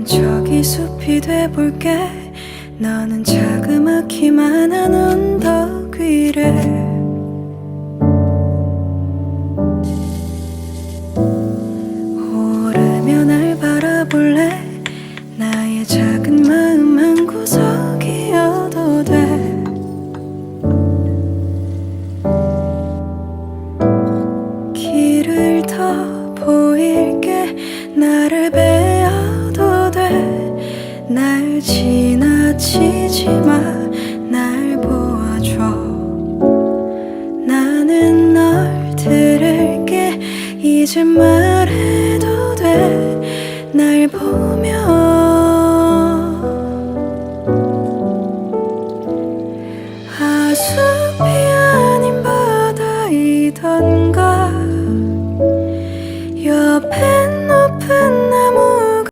난 저기 숲이 돼볼게. 너는 자그마키만 한 언덕 위를. 오르며 날 바라볼래? 나의 작은 마음 한 구석이어도 돼. 길을 더 보일게. 나를 지나치지 마 날 보아줘. 나는 널 들을게. 이제 말해도 돼 날 보며 하수비 아닌 바다이던가